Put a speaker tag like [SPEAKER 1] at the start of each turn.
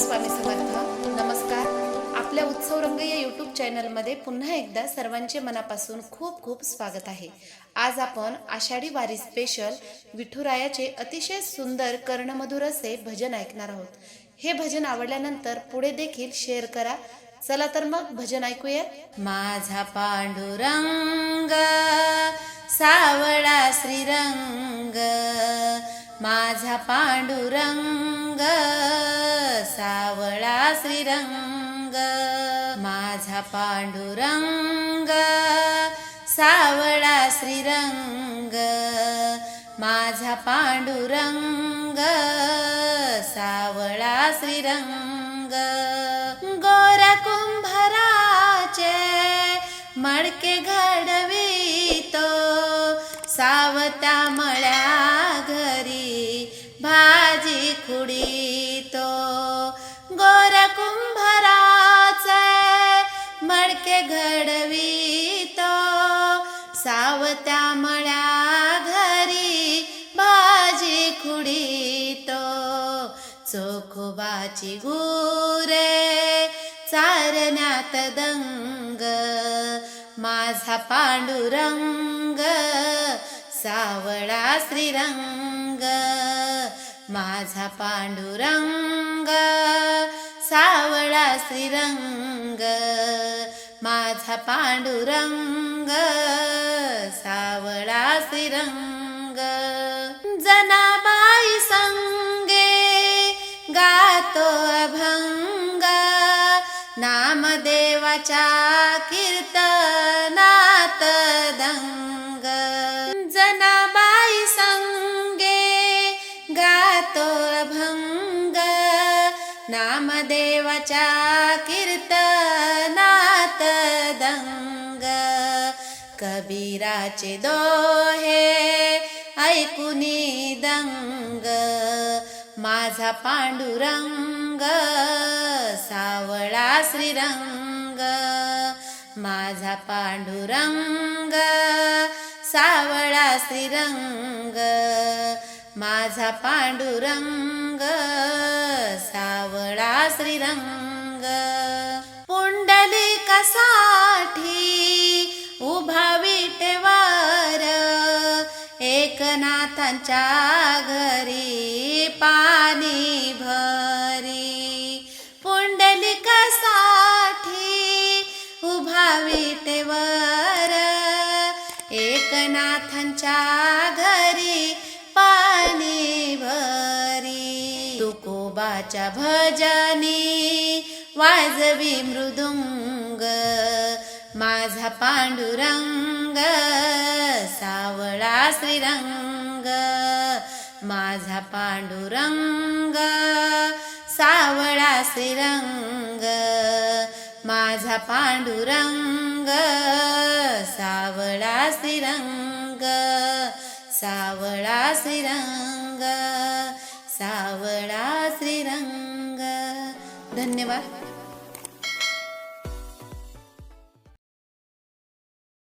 [SPEAKER 1] स्वामी समर्थ नमस्कार. आपल्या उत्सव रंग या यूट्यूब चॅनलमध्ये पुन्हा एकदा सर्वांचे मनापासून खूप खूप स्वागत आहे. आज आपण आषाढी वारी स्पेशल विठुरायाचे अतिशय सुंदर कर्णमधुर असे भजन ऐकणार आहोत. हे भजन आवडल्यानंतर पुढे देखील शेअर करा. चला तर मग भजन ऐकूया. माझा पांडुरंग सावळा श्रीरंग माझा पांडुरंग सावळा श्रीरंग माझा पांडुरंग सावळा श्रीरंग माझा पांडुरंग सावळा श्रीरंग. गोरा कुंभराचे मडके घडवितो सावता मळ्या घरी भाजी खुडी मडके घडवितो. सावत्या मळ्या घरी भाजी खुडीतो. चोखोबाची गुरे चारण्यात दंग. माझा पांडुरंग सावळा श्रीरंग. माझा पांडुरंग सावळा श्रीरंग माझा पांडुरंग सावळा श्रीरंग. जनाबाई संगे गातो अभंग नामदेवाच्या कीर्तनात दंग. नामदेवाच्या कीर्तनात दंग. कबीराचे दोहे ऐकुनी दंग. माझा पांडुरंग सावळा श्रीरंग. माझा पांडुरंग सावळा श्रीरंग. माझा पांडुरंग श्रीरंग. पुंडलिकसाठी उभा विटेवर. एकनाथांच्या घरी पाणी भरी. पुंडलिकसाठी उभा विटेवर. एकनाथांच्या देवाच्या भजनी वाजवी मृदुंग माझा पांडुरंग सावळा श्रीरंग माझा पांडुरंग सावळा श्रीरंग माझा पांडुरंग सावळा श्रीरंग सावळा श्रीरंग सावळा धन्यवाद.